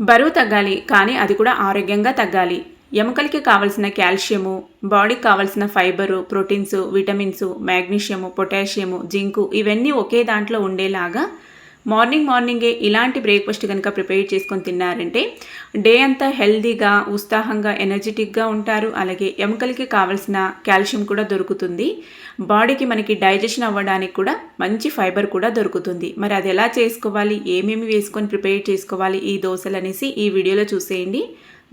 బరువు తగ్గాలి కానీ అది కూడా ఆరోగ్యంగా తగ్గాలి. ఎముకలకి కావలసిన కాల్షియము బాడీకి కావలసిన fibre proteins vitamins magnesium potassium zinc ఇవన్నీ ఒకే దాంట్లో ఉండేలాగా మార్నింగ్ మార్నింగే ఇలాంటి బ్రేక్ఫాస్ట్ కనుక ప్రిపేర్ చేసుకొని తిన్నారంటే డే అంతా హెల్దీగా ఉత్సాహంగా ఎనర్జెటిక్గా ఉంటారు. అలాగే ఎముకలకి కావాల్సిన కాల్షియం కూడా దొరుకుతుంది. బాడీకి మనకి డైజెషన్ అవ్వడానికి కూడా మంచి ఫైబర్ కూడా దొరుకుతుంది. మరి అది ఎలా చేసుకోవాలి? ఏమేమి వేసుకొని ప్రిపేర్ చేసుకోవాలి? ఈ దోశలు అనేసి ఈ వీడియోలో చూసేయండి.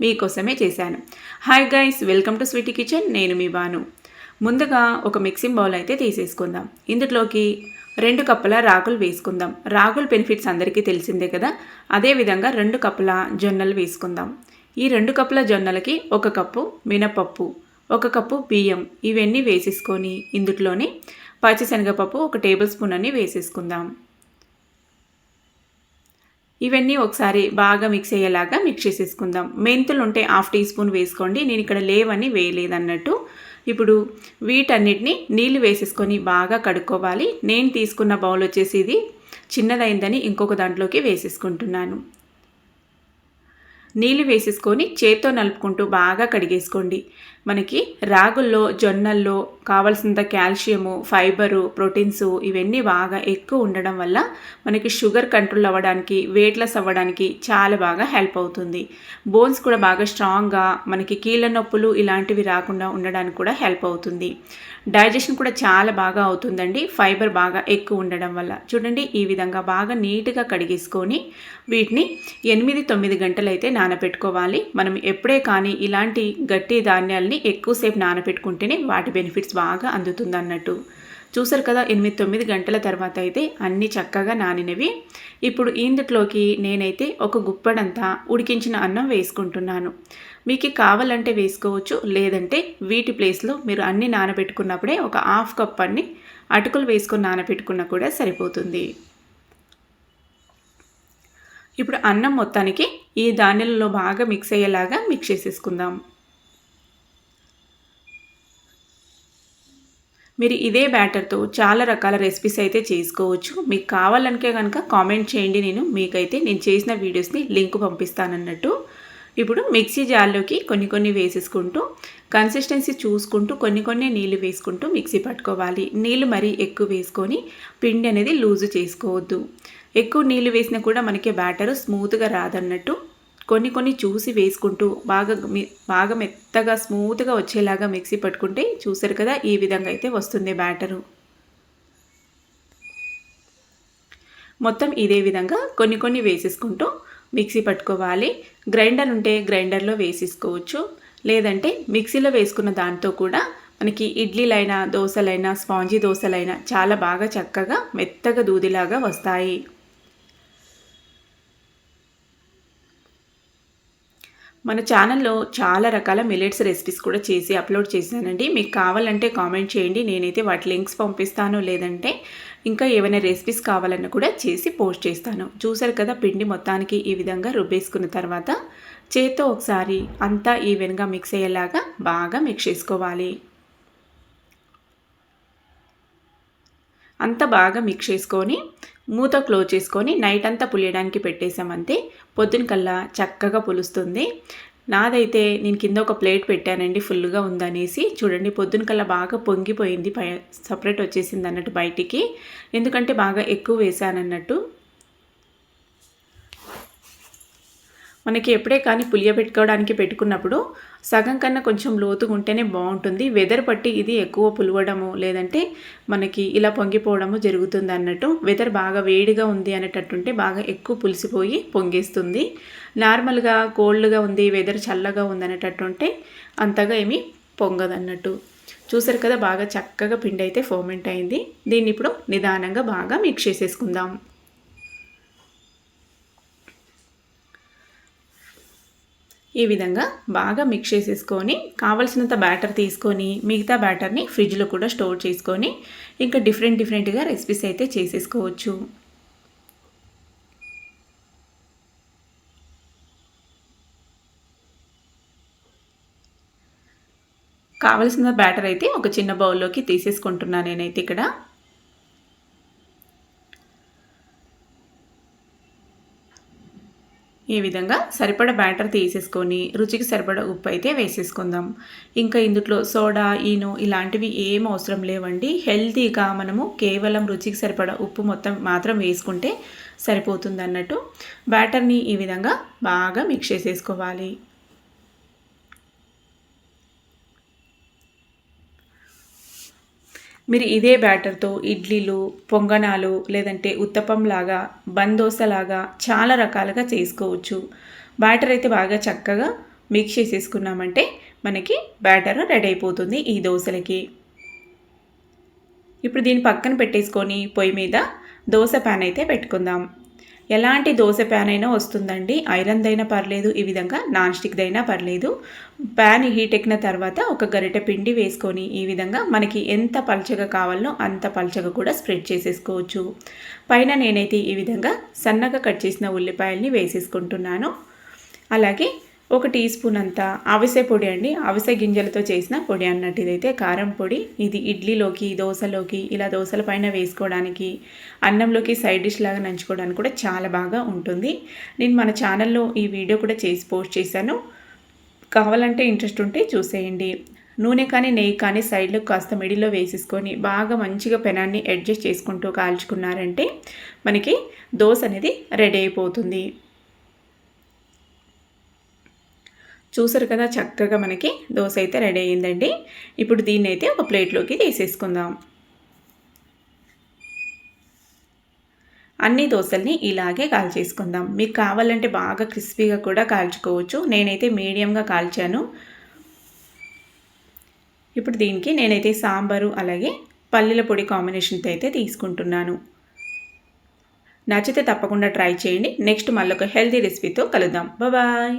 మీకోసమే చేశాను. Hi guys welcome to sweety kitchen. నేను మీ బాను ముందుగా ఒక మిక్సింగ్ బౌల్ అయితే తీసేసుకుందాం. ఇందులోకి రెండు కప్పుల రాగులు వేసుకుందాం. రాగుల బెనిఫిట్స్ అందరికీ తెలిసిందే కదా? అదేవిధంగా రెండు కప్పుల జొన్నలు వేసుకుందాం. ఈ రెండు కప్పుల జొన్నలకి ఒక కప్పు మినపప్పు ఒక కప్పు బియ్యం ఇవన్నీ వేసేసుకొని ఇందుట్లోనే పచ్చిశనగపప్పు ఒక టేబుల్ స్పూన్ అని వేసేసుకుందాం. ఇవన్నీ ఒకసారి బాగా మిక్స్ అయ్యేలాగా మిక్స్ చేసేసుకుందాం. మెంతులు ఉంటే హాఫ్ టీ స్పూన్ వేసుకోండి. నేను ఇక్కడ లేవని వేయలేదన్నట్టు. ఇప్పుడు వీటన్నిటిని నీళ్ళు వేసేసుకొని బాగా కడుక్కోవాలి. నేను తీసుకున్న బౌల్ వచ్చేసి ఇది. చిన్నదైందని ఇంకొక దాంట్లోకి వేసేసుకుంటున్నాను. నీళ్ళు వేసేసుకొని చేత్తో నలుపుకుంటూ బాగా కడిగేసుకోండి. మనకి రాగుల్లో జొన్నల్లో కావాల్సినంత కాల్షియము ఫైబరు ప్రోటీన్స్ ఇవన్నీ బాగా ఎక్కువ ఉండడం వల్ల మనకి షుగర్ కంట్రోల్ అవ్వడానికి వెయిట్ లెస్ అవ్వడానికి చాలా బాగా హెల్ప్ అవుతుంది. బోన్స్ కూడా బాగా స్ట్రాంగ్గా మనకి కీళ్ళ నొప్పులు ఇలాంటివి రాకుండా ఉండడానికి కూడా హెల్ప్ అవుతుంది. డైజెషన్ కూడా చాలా బాగా అవుతుందండి. ఫైబర్ బాగా ఎక్కువ ఉండడం వల్ల. చూడండి ఈ విధంగా బాగా నీట్గా కడిగేసుకొని వీటిని ఎనిమిది తొమ్మిది గంటలైతే అయితే నానబెట్టుకోవాలి మనం ఎప్పుడే కానీ ఇలాంటి గట్టి ధాన్యాల్ని ఎక్కువసేపు నానబెట్టుకుంటేనే వాటి బెనిఫిట్స్ బాగా అందుతుంది అన్నట్టు చూసారు కదా ఎనిమిది తొమ్మిది గంటల తర్వాత అయితే అన్నీ చక్కగా నానినవి. ఇప్పుడు ఇందుట్లోకి నేనైతే ఒక గుప్పడంతా ఉడికించిన అన్నం వేసుకుంటున్నాను. మీకు కావాలంటే వేసుకోవచ్చు లేదంటే వీటి ప్లేస్లో మీరు అన్నీ నానబెట్టుకున్నప్పుడే ఒక హాఫ్ కప్ అన్ని అటుకులు వేసుకొని నానబెట్టుకున్నా కూడా సరిపోతుంది. ఇప్పుడు అన్నం మొత్తానికి ఈ ధాన్యాలలో బాగా మిక్స్ అయ్యేలాగా మిక్స్ చేసేసుకుందాం. మీరు ఇదే బ్యాటర్తో చాలా రకాల రెసిపీస్ అయితే చేసుకోవచ్చు. మీకు కావాలనుకే కనుక కామెంట్ చేయండి. నేను మీకైతే నేను చేసిన వీడియోస్ని లింక్ పంపిస్తానన్నట్టు. ఇప్పుడు మిక్సీ జార్లోకి కొన్ని కొన్ని వేసేసుకుంటూ కన్సిస్టెన్సీ చూసుకుంటూ కొన్ని కొన్ని నీళ్ళు వేసుకుంటూ మిక్సీ పట్టుకోవాలి. నీళ్ళు మరీ ఎక్కువ వేసుకొని పిండి అనేది లూజు చేసుకోవద్దు. ఎక్కువ నీళ్ళు వేసినా కూడా మనకి బ్యాటర్ స్మూత్గా రాదన్నట్టు. కొన్ని కొన్ని చూసి వేసుకుంటూ బాగా బాగా మెత్తగా స్మూత్గా వచ్చేలాగా మిక్సీ పట్టుకుంటే చూసారు కదా ఈ విధంగా అయితే వస్తుంది బ్యాటరు. మొత్తం ఇదే విధంగా కొన్ని కొన్ని వేసేసుకుంటూ మిక్సీ పట్టుకోవాలి. గ్రైండర్ ఉంటే గ్రైండర్లో వేసేసుకోవచ్చు. లేదంటే మిక్సీలో వేసుకున్న దాంతో కూడా మనకి ఇడ్లీలైనా దోశలైనా స్పాంజీ దోశలైనా చాలా బాగా చక్కగా మెత్తగా దూదిలాగా వస్తాయి. మన ఛానల్లో చాలా రకాల మిలెట్స్ రెసిపీస్ కూడా చేసి అప్లోడ్ చేశానండి. మీకు కావాలంటే కామెంట్ చేయండి. నేనైతే వాటి లింక్స్ పంపిస్తాను లేదంటే ఇంకా ఏమైనా రెసిపీస్ కావాలన్నా కూడా చేసి పోస్ట్ చేస్తాను. చూసారు కదా పిండి మొత్తానికి ఈ విధంగా రుబ్బేసుకున్న తర్వాత చేత్తో ఒకసారి అంతా ఈవెన్గా మిక్స్ అయ్యేలాగా బాగా మిక్స్ చేసుకోవాలి. అంతా బాగా మిక్స్ చేసుకొని మూత క్లోజ్ చేసుకొని నైట్ అంతా పులియడానికి పెట్టేసామంతే పొద్దున కల్లా చక్కగా పులుస్తుంది. నాదైతే నేను కింద ఒక ప్లేట్ పెట్టానండి ఫుల్గా ఉందనేసి. చూడండి పొద్దున కల్లా బాగా పొంగిపోయింది పై సపరేట్ వచ్చేసింది అన్నట్టు బయటికి. ఎందుకంటే బాగా ఎక్కువ వేసానన్నట్టు. మనకి ఎప్పుడే కానీ పులియబెట్టుకోవడానికి పెట్టుకున్నప్పుడు సగం కన్నా కొంచెం లోతుగా ఉంటేనే బాగుంటుంది. వెదర్ పట్టి ఇది ఎక్కువ పులవడము లేదంటే మనకి ఇలా పొంగిపోవడము జరుగుతుంది అన్నట్టు. వెదర్ బాగా వేడిగా ఉంది అనేటట్టుంటే బాగా ఎక్కువ పులిసిపోయి పొంగేస్తుంది. నార్మల్గా కోల్డ్గా ఉంది వెదర్ చల్లగా ఉంది అనేటట్టుంటే అంతగా ఏమీ పొంగదన్నట్టు. చూసారు కదా బాగా చక్కగా పిండి అయితే ఫోమెంట్ అయింది. దీన్ని ఇప్పుడు నిదానంగా బాగా మిక్స్ చేసేసుకుందాం. ఈ విధంగా బాగా మిక్స్ చేసేసుకొని కావలసినంత బ్యాటర్ తీసుకొని మిగతా బ్యాటర్ని ఫ్రిడ్జ్లో కూడా స్టోర్ చేసుకొని ఇంకా డిఫరెంట్ డిఫరెంట్గా రెసిపీస్ అయితే చేసేసుకోవచ్చు. కావలసిన బ్యాటర్ అయితే ఒక చిన్న బౌల్లోకి తీసేసుకుంటున్నాను నేనైతే ఇక్కడ. ఈ విధంగా సరిపడ బ్యాటర్ తీసేసుకొని రుచికి సరిపడ ఉప్పు అయితే వేసేసుకుందాం. ఇంకా ఇందులో సోడా ఈనో ఇలాంటివి ఏం అవసరం లేవండి. హెల్తీగా మనము కేవలం రుచికి సరిపడ ఉప్పు మొత్తం మాత్రం వేసుకుంటే సరిపోతుంది అన్నట్టు బ్యాటర్ని ఈ విధంగా బాగా మిక్స్ చేసేసుకోవాలి. మీరు ఇదే బ్యాటర్తో ఇడ్లీలు పొంగనాలు లేదంటే ఉత్తపంలాగా బందోసలాగా చాలా రకాలుగా చేసుకోవచ్చు. బ్యాటర్ అయితే బాగా చక్కగా మిక్స్ చేసేసుకున్నామంటే మనకి బ్యాటర్ రెడీ అయిపోతుంది ఈ దోశలకి. ఇప్పుడు దీన్ని పక్కన పెట్టేసుకొని పొయ్యి మీద దోశ ప్యాన్ అయితే పెట్టుకుందాం. ఎలాంటి దోశ ప్యాన్ అయినా వస్తుందండి ఐరన్దైనా పర్లేదు ఈ విధంగా నాన్ స్టిక్దైనా పర్లేదు. ప్యాన్ హీట్ ఎక్కిన తర్వాత ఒక గరిటె పిండి వేసుకొని ఈ విధంగా మనకి ఎంత పల్చగా కావాలో అంత పల్చగా కూడా స్ప్రెడ్ చేసేసుకోవచ్చు. పైన నేనైతే ఈ విధంగా సన్నగా కట్ చేసిన ఉల్లిపాయల్ని వేసేసుకుంటున్నాను. అలాగే ఒక టీ స్పూన్ అంతా అవిసె పొడి అండి. అవిసె గింజలతో చేసిన పొడి అన్నట్టు ఇదైతే కారం పొడి. ఇది ఇడ్లీలోకి దోశలోకి ఇలా దోశల పైన వేసుకోవడానికి అన్నంలోకి సైడ్ డిష్ లాగా నంచుకోవడానికి కూడా చాలా బాగా ఉంటుంది. నేను మన ఛానల్లో ఈ వీడియో కూడా చేసి పోస్ట్ చేశాను. కావాలంటే ఇంట్రెస్ట్ ఉంటే చూసేయండి. నూనె కానీ నెయ్యి కానీ సైడ్లో కాస్త మిడిలో వేసేసుకొని బాగా మంచిగా పెనాన్ని అడ్జస్ట్ చేసుకుంటూ కాల్చుకున్నారంటే మనకి దోశ అనేది రెడీ అయిపోతుంది. చూసారు కదా చక్కగా మనకి దోశ అయితే రెడీ అయ్యిందండి. ఇప్పుడు దీన్ని అయితే ఒక ప్లేట్లోకి తీసేసుకుందాం. అన్ని దోశల్ని ఇలాగే కాల్చేసుకుందాం. మీకు కావాలంటే బాగా క్రిస్పీగా కూడా కాల్చుకోవచ్చు. నేనైతే మీడియంగా కాల్చాను. ఇప్పుడు దీనికి నేనైతే సాంబారు అలాగే పల్లెల పొడి కాంబినేషన్తో అయితే తీసుకుంటున్నాను. నచ్చితే తప్పకుండా ట్రై చేయండి. నెక్స్ట్ మళ్ళీ ఒక హెల్తీ రెసిపీతో కలుద్దాం. బాయ్.